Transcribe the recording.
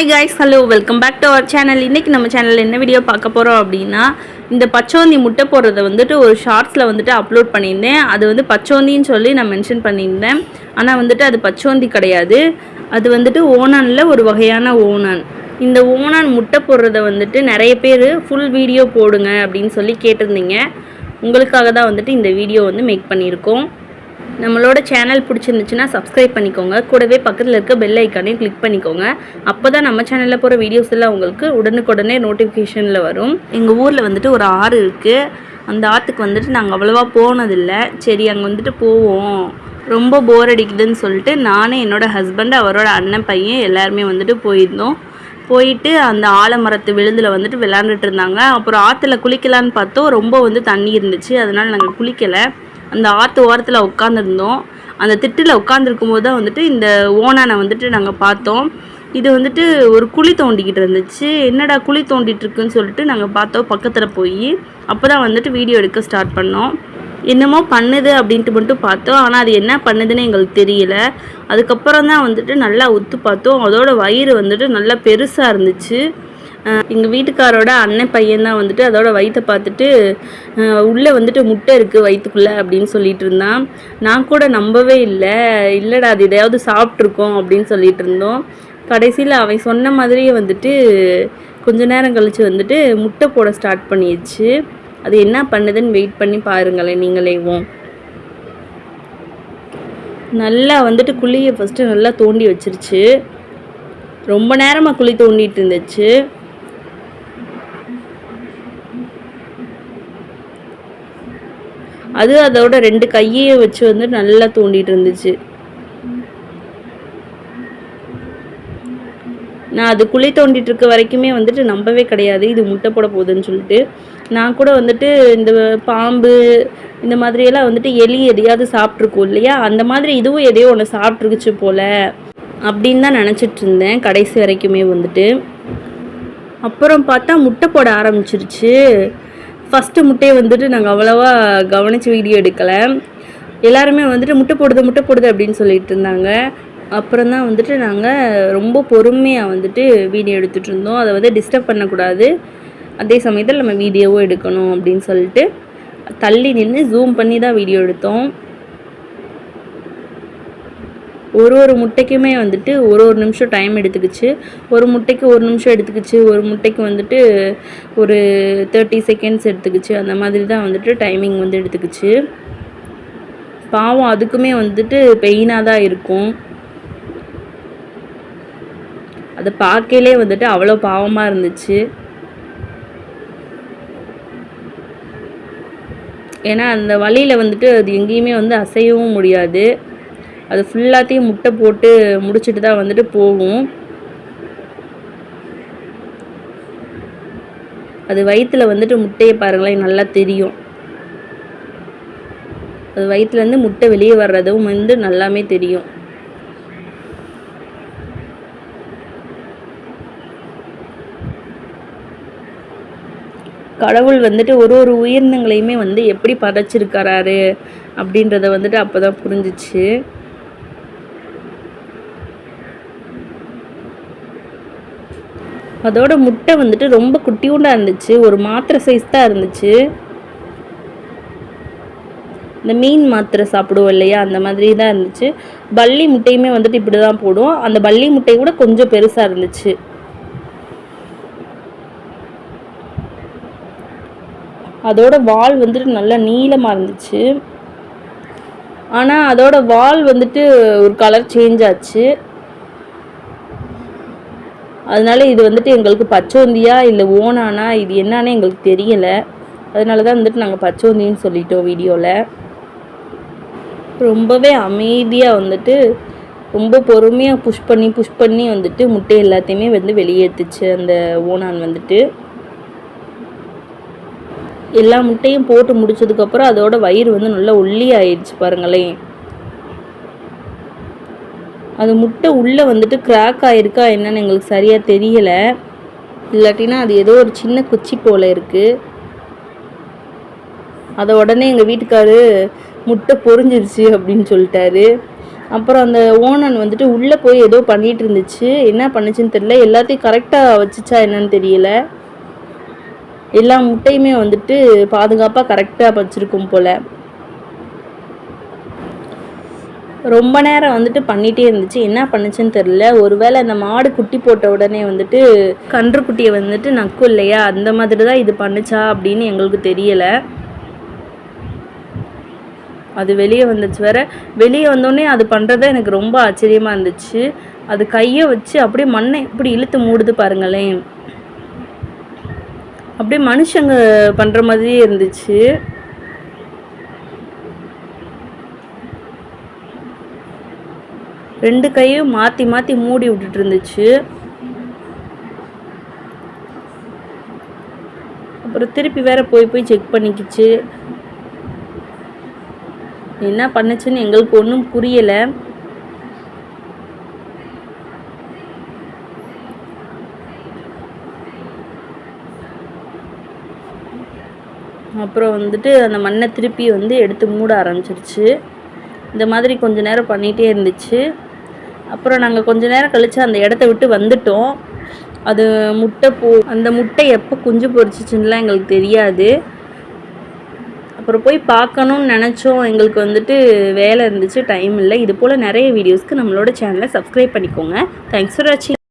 Hi guys hello welcome back to our channel இன்றைக்கி நம்ம சேனலில் என்ன வீடியோ பார்க்க போகிறோம் அப்படின்னா இந்த பச்சோந்தி முட்டை போடுறத வந்துட்டு ஒரு ஷார்ட்ஸில் வந்துட்டு அப்லோட் பண்ணியிருந்தேன். அது வந்து பச்சோந்தின்னு சொல்லி நான் மென்ஷன் பண்ணியிருந்தேன். ஆனால் வந்துட்டு அது பச்சோந்தி கிடையாது. அது வந்துட்டு ஓனானில் ஒரு வகையான ஓனான் இந்த ஓனான் முட்டை போடுறத வந்துட்டு நிறைய பேர் ஃபுல் வீடியோ போடுங்க அப்படின்னு சொல்லி கேட்டிருந்தீங்க. உங்களுக்காக தான் வந்துட்டு இந்த வீடியோ வந்து மேக் பண்ணியிருக்கோம். நம்மளோட சேனல் பிடிச்சிருந்துச்சுன்னா சப்ஸ்கிரைப் பண்ணிக்கோங்க. கூடவே பக்கத்தில் இருக்க பெல் ஐக்கானையும் கிளிக் பண்ணிக்கோங்க. அப்போ தான் நம்ம சேனலில் போகிற வீடியோஸ் எல்லாம் உங்களுக்கு உடனுக்குடனே நோட்டிஃபிகேஷனில் வரும். எங்கள் ஊரில் வந்துட்டு ஒரு ஆறு இருக்குது அந்த ஆற்றுக்கு வந்துட்டு நாங்கள் அவ்வளோவா போனதில்லை. சரி அங்கே வந்துட்டு போவோம். ரொம்ப போர் அடிக்குதுன்னு சொல்லிட்டு நானே என்னோடய ஹஸ்பண்ட் அவரோட அண்ணன் பையன் எல்லாருமே வந்துட்டு போயிருந்தோம். போயிட்டு அந்த ஆலமரத்து விழுந்தில் வந்துட்டு விளாண்டுட்டு இருந்தாங்க. அப்புறம் ஆற்றுல குளிக்கலான்னு பார்த்தோம். ரொம்ப வந்து தண்ணி இருந்துச்சு. அதனால் நாங்கள் குளிக்கலை. அந்த ஆற்று ஓரத்தில் உட்காந்துருந்தோம் அந்த திட்டில் உட்காந்துருக்கும் போது தான் வந்துட்டு இந்த ஓனானை வந்துட்டு நாங்கள் பார்த்தோம். இது வந்துட்டு ஒரு குழி தோண்டிக்கிட்டு இருந்துச்சு. என்னடா குழி தோண்டிகிட்டு இருக்குன்னு சொல்லிட்டு நாங்கள் பார்த்தோம் பக்கத்தில் போய். அப்போ தான் வந்துட்டு வீடியோ எடுக்க ஸ்டார்ட் பண்ணோம். என்னமோ பண்ணுது அப்படின்ட்டு மட்டும் பார்த்தோம். ஆனால் அது என்ன பண்ணுதுன்னு எங்களுக்கு தெரியல. அதுக்கப்புறம் தான் வந்துட்டு நல்லா உத்து பார்த்தோம். அதோட வயிறு வந்துட்டு நல்லா பெருசாக இருந்துச்சு. எங்கள் வீட்டுக்காரோட அண்ணன் பையன் தான் வந்துட்டு அதோட வயிற்றை பார்த்துட்டு உள்ளே வந்துட்டு முட்டை இருக்குது வயிற்றுக்குள்ளே அப்படின்னு சொல்லிட்டு இருந்தான். நான் கூட நம்பவே இல்லை. இல்லைடா அது எதையாவது சாப்பிட்ருக்கோம் அப்படின்னு சொல்லிட்டு இருந்தோம். கடைசியில் அவன் சொன்ன மாதிரியே வந்துட்டு கொஞ்ச நேரம் கழித்து வந்துட்டு முட்டை போட ஸ்டார்ட் பண்ணிடுச்சு. அது என்ன பண்ணுதுன்னு வெயிட் பண்ணி பாருங்களேன் நீங்களேவும் நல்லா வந்துட்டு குழியை ஃபஸ்ட்டு நல்லா தோண்டி வச்சிருச்சு. ரொம்ப நேரமாக குழி தோண்டிட்டு இருந்துச்சு. அது அதோட ரெண்டு கையை வச்சு வந்து நல்லா தோண்டிட்டு இருந்துச்சு. நான் அது குழி தோண்டிட்டு இருக்க வரைக்குமே வந்துட்டு நம்பவே கிடையாது. இது முட்டை போட போகுதுன்னு சொல்லிட்டு. நான் கூட வந்துட்டு இந்த பாம்பு இந்த மாதிரியெல்லாம் வந்துட்டு எலி எதையாவது சாப்பிட்ருக்கோம் இல்லையா? அந்த மாதிரி இதுவும் எதையோ ஒன்று சாப்பிட்ருக்குச்சு போல் அப்படின்னு தான் நினச்சிட்டு இருந்தேன் கடைசி வரைக்குமே வந்துட்டு. அப்புறம் பார்த்தா முட்டை போட ஆரம்பிச்சிருச்சு. ஃபஸ்ட்டு முட்டையை வந்துட்டு நாங்கள் அவ்வளோவா கவனித்து வீடியோ எடுக்கலை. எல்லாருமே வந்துட்டு முட்டை போடுது முட்டை போடுது அப்படின்னு சொல்லிட்டு இருந்தாங்க. அப்புறம் தான் வந்துட்டு நாங்கள் ரொம்ப பொறுமையாக வந்துட்டு வீடியோ எடுத்துகிட்டு இருந்தோம். அதை வந்து டிஸ்டர்ப் பண்ணக்கூடாது. அதே சமயத்தில் நம்ம வீடியோவும் எடுக்கணும் அப்படின்னு சொல்லிட்டு தள்ளி நின்று ஜூம் பண்ணி தான் வீடியோ எடுத்தோம். ஒரு ஒரு முட்டைக்குமே வந்துட்டு ஒரு ஒரு நிமிஷம் டைம் எடுத்துக்கிச்சு. ஒரு முட்டைக்கு ஒரு நிமிஷம் எடுத்துக்கிச்சு. ஒரு முட்டைக்கு வந்துட்டு ஒரு தேர்ட்டி செகண்ட்ஸ் எடுத்துக்கிச்சு. அந்த மாதிரி தான் வந்துட்டு டைமிங் வந்து எடுத்துக்கிச்சு. பாவம் அதுக்குமே வந்துட்டு பெயினாக தான் இருக்கும். அதை பார்க்கலே வந்துட்டு அவ்வளோ பாவமாக இருந்துச்சு. ஏன்னா அந்த வழியில் வந்துட்டு அது எங்கேயுமே வந்து அசையவும் முடியாது. அது ஃபுல்லாத்தையும் முட்டை போட்டு முடிச்சுட்டு தான் வந்துட்டு போகும். அது வயிற்றில் வந்துட்டு முட்டையை பாருங்களேன் நல்லா தெரியும். அது வயிற்றுலேருந்து முட்டை வெளியே வர்றதும் வந்து நல்லாமே தெரியும். கடவுள் வந்துட்டு ஒரு ஒரு உயிரினங்களையுமே வந்து எப்படி படைச்சிருக்கிறாரு அப்படின்றத வந்துட்டு அப்போ தான் புரிஞ்சிச்சு. அதோட முட்டை வந்துட்டு ரொம்ப குட்டியூண்டாக இருந்துச்சு. ஒரு மாத்திரை சைஸ் தான் இருந்துச்சு. இந்த மீன் மாத்திரை சாப்பிடுவோம் இல்லையா? அந்த மாதிரி தான் இருந்துச்சு. பள்ளி முட்டையுமே வந்துட்டு இப்படி தான் போடும். அந்த பள்ளி முட்டை கூட கொஞ்சம் பெருசாக இருந்துச்சு. அதோட வால் வந்துட்டு நல்லா நீளமாக இருந்துச்சு. ஆனால் அதோட வால் வந்துட்டு ஒரு கலர் சேஞ்ச் ஆச்சு. அதனால இது வந்துட்டு எங்களுக்கு பச்சோந்தியா இல்லை ஓனானா இது என்னன்னு எங்களுக்கு தெரியலை. அதனால தான் வந்துட்டு நாங்கள் பச்சோந்தின்னு சொல்லிட்டோம் வீடியோவில் ரொம்பவே அமைதியாக வந்துட்டு ரொம்ப பொறுமையாக புஷ் பண்ணி புஷ் பண்ணி வந்துட்டு முட்டை எல்லாத்தையுமே வந்து வெளியேற்றுச்சு அந்த ஓனான் வந்துட்டு. எல்லா முட்டையும் போட்டு முடிச்சதுக்கப்புறம் அதோட வயிறு வந்து நல்லா ஒல்லி ஆயிடுச்சு பாருங்களேன். அது முட்டை உள்ளே வந்துட்டு கிராக் ஆகிருக்கா என்னன்னு எங்களுக்கு சரியாக தெரியலை. இல்லாட்டினா அது ஏதோ ஒரு சின்ன குச்சி போல் இருக்குது அதை உடனே எங்கள் வீட்டுக்காரு முட்டை பொறிஞ்சிருச்சு அப்படின்னு சொல்லிட்டாரு. அப்புறம் அந்த ஓனன் வந்துட்டு உள்ளே போய் ஏதோ பண்ணிகிட்டு இருந்துச்சு. என்ன பண்ணுச்சுன்னு தெரியல. எல்லாத்தையும் கரெக்டாக வச்சுச்சா என்னன்னு தெரியல. எல்லா முட்டையுமே வந்துட்டு பாதுகாப்பாக கரெக்டாக வச்சுருக்கும் போல். ரொம்ப நேரம் வந்துட்டு பண்ணிகிட்டே இருந்துச்சு. என்ன பண்ணுச்சுன்னு தெரில ஒருவேளை அந்த மாடு குட்டி போட்ட உடனே வந்துட்டு கன்று குட்டியை வந்துட்டு நக்கும் இல்லையா? அந்த மாதிரி தான் இது பண்ணுச்சா அப்படின்னு எங்களுக்கு தெரியலை. அது வெளியே வந்துச்சு வேற. வெளியே வந்தோடனே அது பண்ணுறது எனக்கு ரொம்ப ஆச்சரியமாக இருந்துச்சு. அது கையை வச்சு அப்படியே மண்ணை இப்படி இழுத்து மூடுது பாருங்களேன். அப்படியே மனுஷங்க பண்ணுற மாதிரியே இருந்துச்சு. ரெண்டு கையும் மாற்றி மாற்றி மூடி விட்டுட்டு இருந்துச்சு அப்புறம் திருப்பி வேற போய் போய் செக் பண்ணிக்கிச்சு. என்ன பண்ணுச்சுன்னு எங்களுக்கு ஒன்றும் புரியலை. அப்புறம் வந்துட்டு அந்த மண்ணை திருப்பி வந்து எடுத்து மூட ஆரம்பிச்சிருச்சு. இந்த மாதிரி கொஞ்ச நேரம் பண்ணிகிட்டே இருந்துச்சு. அப்புறம் நாங்கள் கொஞ்ச நேரம் கழித்து அந்த இடத்த விட்டு வந்துட்டோம். அது முட்டை போ அந்த முட்டை எப்போ குஞ்சு பொரிச்சிச்சுன்னுலாம் எங்களுக்கு தெரியாது. அப்புறம் போய் பார்க்கணும்னு நினச்சோம். எங்களுக்கு வந்துட்டு வேலை இருந்துச்சு டைம் இல்லை. இது போல் நிறைய வீடியோஸ்க்கு நம்மளோட சேனலை சப்ஸ்கிரைப் பண்ணிக்கோங்க. தேங்க்ஸ் ஃபார் வாட்சிங்